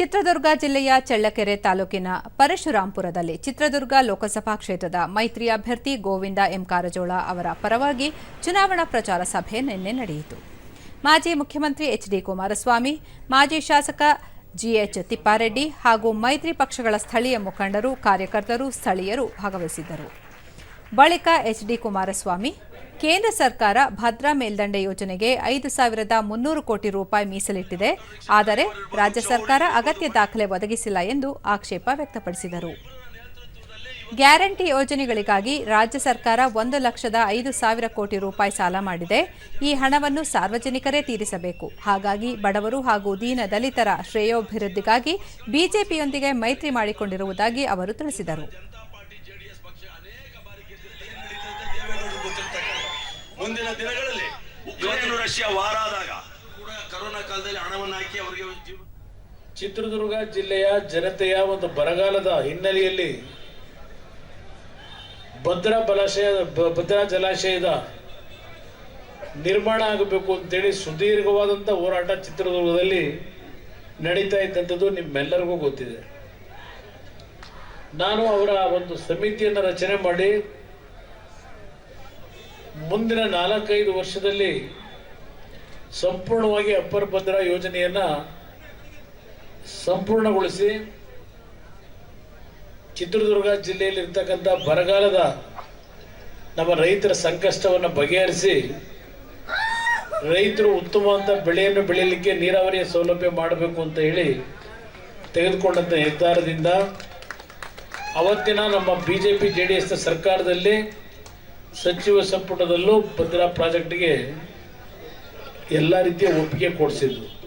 ಚಿತ್ರದುರ್ಗ ಜಿಲ್ಲೆಯ ಚಳ್ಳಕೆರೆ ತಾಲೂಕಿನ ಪರಶುರಾಂಪುರದಲ್ಲಿ ಚಿತ್ರದುರ್ಗ ಲೋಕಸಭಾ ಕ್ಷೇತ್ರದ ಮೈತ್ರಿ ಅಭ್ಯರ್ಥಿ ಗೋವಿಂದ ಎಂ ಕಾರಜೋಳ ಅವರ ಪರವಾಗಿ ಚುನಾವಣಾ ಪ್ರಚಾರ ಸಭೆ ನಿನ್ನೆ ನಡೆಯಿತು. ಮಾಜಿ ಮುಖ್ಯಮಂತ್ರಿ ಎಚ್ ಡಿ ಕುಮಾರಸ್ವಾಮಿ, ಮಾಜಿ ಶಾಸಕ ಜಿಎಚ್ ತಿಪ್ಪಾರೆಡ್ಡಿ ಹಾಗೂ ಮೈತ್ರಿ ಪಕ್ಷಗಳ ಸ್ಥಳೀಯ ಮುಖಂಡರು, ಕಾರ್ಯಕರ್ತರು, ಸ್ಥಳೀಯರು ಭಾಗವಹಿಸಿದ್ದರು. ಬಳಿಕ ಎಚ್ ಡಿ ಕುಮಾರಸ್ವಾಮಿ ಕೇಂದ್ರ ಸರ್ಕಾರ ಭದ್ರಾ ಮೇಲ್ದಂಡೆ ಯೋಜನೆಗೆ ಐದು ಸಾವಿರದ ಮುನ್ನೂರು ಕೋಟಿ ರೂಪಾಯಿ ಮೀಸಲಿಟ್ಟಿದೆ. ಆದರೆ ರಾಜ್ಯ ಸರ್ಕಾರ ಅಗತ್ಯ ದಾಖಲೆ ಒದಗಿಸಿಲ್ಲ ಎಂದು ಆಕ್ಷೇಪ ವ್ಯಕ್ತಪಡಿಸಿದರು. ಗ್ಯಾರಂಟಿ ಯೋಜನೆಗಳಿಗಾಗಿ ರಾಜ್ಯ ಸರ್ಕಾರ ಒಂದು ಲಕ್ಷದ ಐದು ಸಾವಿರ ಕೋಟಿ ರೂಪಾಯಿ ಸಾಲ ಮಾಡಿದೆ. ಈ ಹಣವನ್ನು ಸಾರ್ವಜನಿಕರೇ ತೀರಿಸಬೇಕು. ಹಾಗಾಗಿ ಬಡವರು ಹಾಗೂ ದೀನ ದಲಿತರ ಶ್ರೇಯೋಭಿವೃದ್ಧಿಗಾಗಿ ಬಿಜೆಪಿಯೊಂದಿಗೆ ಮೈತ್ರಿ ಮಾಡಿಕೊಂಡಿರುವುದಾಗಿ ಅವರು ತಿಳಿಸಿದರು. ಮುಂದಿನ ದಿನಗಳಲ್ಲಿ ಇವತ್ತೇನು ರಷ್ಯಾ ವಾರ ಆದಾಗ ಕೂಡ ಕರೋನಾ ಕಾಲದಲ್ಲಿ ಹಣವನ್ನು ಹಾಕಿ ಅವರಿಗೆ ಚಿತ್ರದುರ್ಗ ಜಿಲ್ಲೆಯ ಜನತೆಯ ಒಂದು ಬರಗಾಲದ ಹಿನ್ನೆಲೆಯಲ್ಲಿ ಭದ್ರಾ ಬಲಾಶಯ ಭದ್ರಾ ಜಲಾಶಯದ ನಿರ್ಮಾಣ ಆಗಬೇಕು ಅಂತೇಳಿ ಸುದೀರ್ಘವಾದಂಥ ಹೋರಾಟ ಚಿತ್ರದುರ್ಗದಲ್ಲಿ ನಡೀತಾ ಇದ್ದಂಥದ್ದು ನಿಮ್ಮೆಲ್ಲರಿಗೂ ಗೊತ್ತಿದೆ. ನಾನು ಅವರ ಒಂದು ಸಮಿತಿಯನ್ನು ರಚನೆ ಮಾಡಿ ಮುಂದಿನ ನಾಲ್ಕೈದು ವರ್ಷದಲ್ಲಿ ಸಂಪೂರ್ಣವಾಗಿ ಅಪ್ಪರ್ ಭದ್ರಾ ಯೋಜನೆಯನ್ನ ಸಂಪೂರ್ಣಗೊಳಿಸಿ ಚಿತ್ರದುರ್ಗ ಜಿಲ್ಲೆಯಲ್ಲಿ ಇರ್ತಕ್ಕಂಥ ಬರಗಾಲದ ನಮ್ಮ ರೈತರ ಸಂಕಷ್ಟವನ್ನು ಬಗೆಹರಿಸಿ ರೈತರು ಉತ್ತಮವಾದ ಬೆಳೆಯನ್ನು ಬೆಳೆಯಲಿಕ್ಕೆ ನೀರಾವರಿಯ ಸೌಲಭ್ಯ ಮಾಡಬೇಕು ಅಂತ ಹೇಳಿ ತೆಗೆದುಕೊಂಡಂಥ ನಿರ್ಧಾರದಿಂದ ಅವತ್ತಿನ ನಮ್ಮ ಬಿ ಜೆ ಸರ್ಕಾರದಲ್ಲಿ ಸಚಿವ ಸಂಪುಟದಲ್ಲೂ ಭದ್ರಾ ಪ್ರಾಜೆಕ್ಟ್ಗೆ ಎಲ್ಲ ರೀತಿಯ ಒಪ್ಪಿಗೆ ಕೊಡಿಸಿದ್ರು.